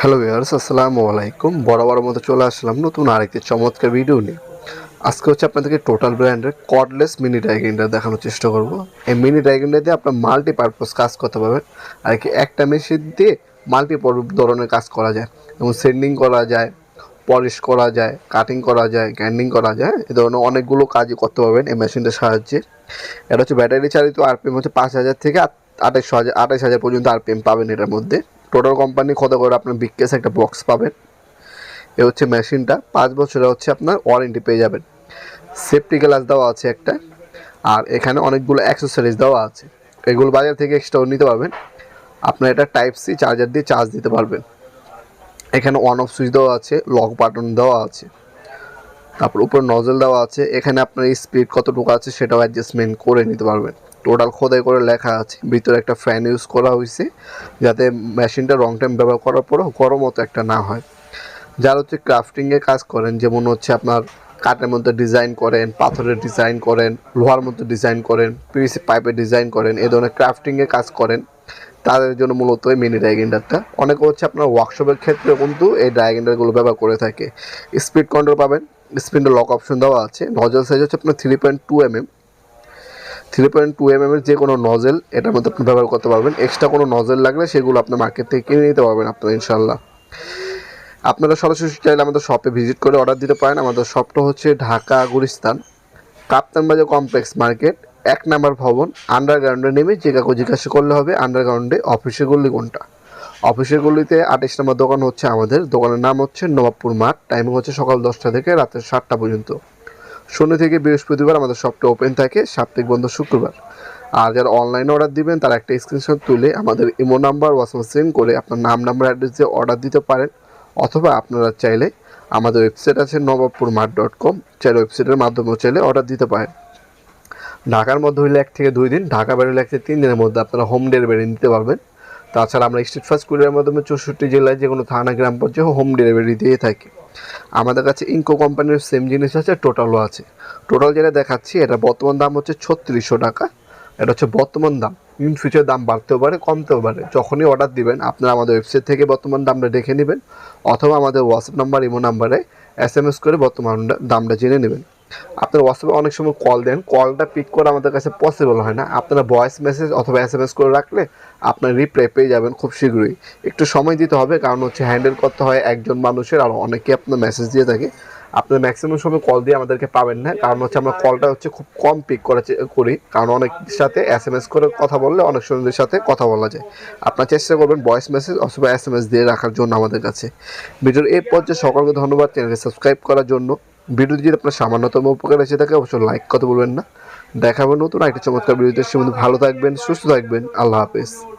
Hello viewers আসসালামু আলাইকুম বরাবর মতো চলে আসলাম নতুন আরেকটি চমৎকার ভিডিও নিয়ে। আজকে হচ্ছে আপনাদেরকে টোটাল ব্র্যান্ডের কর্ডলেস মিনি ড্রাইগেন্ডার দেখানোর চেষ্টা করব। এই মিনি ড্রাইগেন্ডার দিয়ে আপনার মাল্টিপারপাস কাজ করতে পারবেন। আর কি একটা মেশিন দিয়ে মাল্টি ধরনের কাজ করা যায়। যেমন সেন্ডিং করা যায় পলিশ করা যায় কাটিং করা যায় গ্যান্ডিং করা যায় এ ধরনের অনেকগুলো কাজই করতে পারবেন এই মেশিনটার সাহায্যে। এটা হচ্ছে ব্যাটারি চালিত আরপিএম হচ্ছে পাঁচ হাজার থেকে আঠাশ হাজার আঠাশ হাজার পর্যন্ত আরপিএম পাবেন এটার মধ্যে। টোটাল কোম্পানি কত করে আপনার বিকেস একটা বক্স পাবেন। এ হচ্ছে মেশিনটা পাঁচ বছরে হচ্ছে আপনার ওয়ারেন্টি পেয়ে যাবেন। সেফটি গ্লাস দেওয়া আছে একটা। আর এখানে অনেকগুলো অ্যাক্সেসরিজ দেওয়া আছে। এগুলো বাজার থেকে এক্সট্রাও নিতে পারবেন। আপনার এটা টাইপ সি চার্জার দিয়ে চার্জ দিতে পারবেন। এখানে অন অফ সুইচ দেওয়া আছে লক বাটন দেওয়া আছে। তারপর উপর নজল দেওয়া আছে, এখানে আপনার স্পিড কতটুকু আছে সেটাও অ্যাডজাস্টমেন্ট করে নিতে পারবেন। টোটাল খোদাই করে লেখা আছে, ভিতরে একটা ফ্যান ইউজ করা হয়েছে, যাতে মেশিনটা রং টাইম ব্যবহার করার পরেও গরম মতো একটা না হয়। যারা হচ্ছে ক্রাফটিংয়ে কাজ করেন, যেমন হচ্ছে আপনার কাঠের মধ্যে ডিজাইন করেন, পাথরের ডিজাইন করেন, লোহার মধ্যে ডিজাইন করেন পিভিসি পাইপের ডিজাইন করেন এই ধরনের ক্রাফটিংয়ে কাজ করেন, তাদের জন্য মূলত এই মিনি ড্রাইগেন্ডারটা অনেকে হচ্ছে আপনার ওয়ার্কশপের ক্ষেত্রে কিন্তু এই ড্রাইগেন্ডারগুলো ব্যবহার করে থাকে। স্পিড কন্ট্রোল পাবেন স্পিডের লক অপশন দেওয়া আছে। নজল সাইজ হচ্ছে আপনার three point two M M three point two M এর যে কোনো নজেল এটার মধ্যে আপনি ব্যবহার করতে পারবেন। এক্সট্রা কোনো নজেল লাগলে সেগুলো আপনার মার্কেট থেকে কিনে নিতে পারবেন আপনার ইনশাল্লাহ আপনারা সরাসরি চাইলে আমাদের শপে ভিজিট করে অর্ডার দিতে পারেন। আমাদের শপটা হচ্ছে ঢাকা গুলিস্তান, কাপ্তান বাজার কমপ্লেক্স মার্কেট এক নাম্বার ভবন আন্ডারগ্রাউন্ডে নেমে যে কাকু জিজ্ঞাসা করলে হবে আন্ডারগ্রাউন্ডে অফিসের গল্লি কোনটা অফিসের গল্লিতে আঠাশ নম্বর দোকান হচ্ছে আমাদের। দোকানের নাম হচ্ছে নবাবপুর মাঠ। টাইমিং হচ্ছে সকাল দশটা থেকে রাতের সাতটা পর্যন্ত। শনি থেকে বৃহস্পতিবার আমাদের শপটা ওপেন থাকে, সাপ্তাহিক বন্ধ শুক্রবার। আর যারা অনলাইনে অর্ডার দিবেন, তারা একটা স্ক্রিনশট তুলে আমাদের ইমো নাম্বার হোয়াটসঅ্যাপ সেন্ড করে আপনার নাম নাম্বার অ্যাড্রেস দিয়ে অর্ডার দিতে পারেন। অথবা আপনারা চাইলে আমাদের ওয়েবসাইট আছে নবাবপুর মাঠ ডট কম চাইলে ওয়েবসাইটের মাধ্যমেও চাইলে অর্ডার দিতে পারেন। ঢাকার মধ্যে হইলে এক থেকে দুই দিন, ঢাকা বাইরে হলে এক থেকে তিন দিনের মধ্যে আপনারা হোম ডেলিভারি নিতে পারবেন। তাছাড়া আমরা স্ট্রিট ফার্স্ট কুরিয়ার মাধ্যমে চৌষট্টি জেলায় যে কোনো থানা, গ্রাম পর্যায়ে হোম ডেলিভারি দিয়ে থাকি। আমাদের কাছে ইনকো কোম্পানির সেম জিনিস আছে টোটালও আছে। টোটাল যেটা দেখাচ্ছি, এটা বর্তমান দাম হচ্ছে ছত্রিশশো টাকা। এটা হচ্ছে বর্তমান দাম। ইন ফিউচার দাম বাড়তেও পারে, কমতেও পারে। যখনই অর্ডার দিবেন, আপনারা আমাদের ওয়েবসাইট থেকে বর্তমান দামটা দেখে নেবেন, অথবা আমাদের হোয়াটসঅ্যাপ নাম্বার ইমো নাম্বারে এস এম এস করে বর্তমান দামটা জেনে নেবেন। আপনার হোয়াটসঅ্যাপে অনেক সময় কল দেন কলটা পিক করা আমাদের কাছে পসিবল হয় না। আপনারা ভয়েস মেসেজ অথবা এস এম এস করে রাখলে আপনার রিপ্লাই পেয়ে যাবেন খুব শীঘ্রই। একটু সময় দিতে হবে, কারণ হচ্ছে হ্যান্ডেল করতে হয় একজন মানুষের, আর অনেকে আপনার মেসেজ দিয়ে থাকে। আপনার ম্যাক্সিমাম সময় কল দিয়ে আমাদেরকে পাবেন না, কারণ হচ্ছে আমরা কলটা হচ্ছে খুব কম পিক করা করি, কারণ অনেক সাথে এস এম এস করে কথা বললে অনেক সময়ের সাথে কথা বলা যায়। আপনার চেষ্টা করবেন ভয়েস মেসেজ অথবা এস এম এস দিয়ে রাখার জন্য আমাদের কাছে। ভিডিওর এই পর্যায়ে সকলকে ধন্যবাদ চ্যানেলকে সাবস্ক্রাইব করার জন্য। ভিডিও যদি আপনার সামান্যতম উপকার এসে থাকে, অবশ্যই লাইক কথা বলবেন না। দেখাবেন নতুন আরেকটা চমৎকার ভিডিওতে সে ভালো থাকবেন, সুস্থ থাকবেন। আল্লাহ হাফেজ।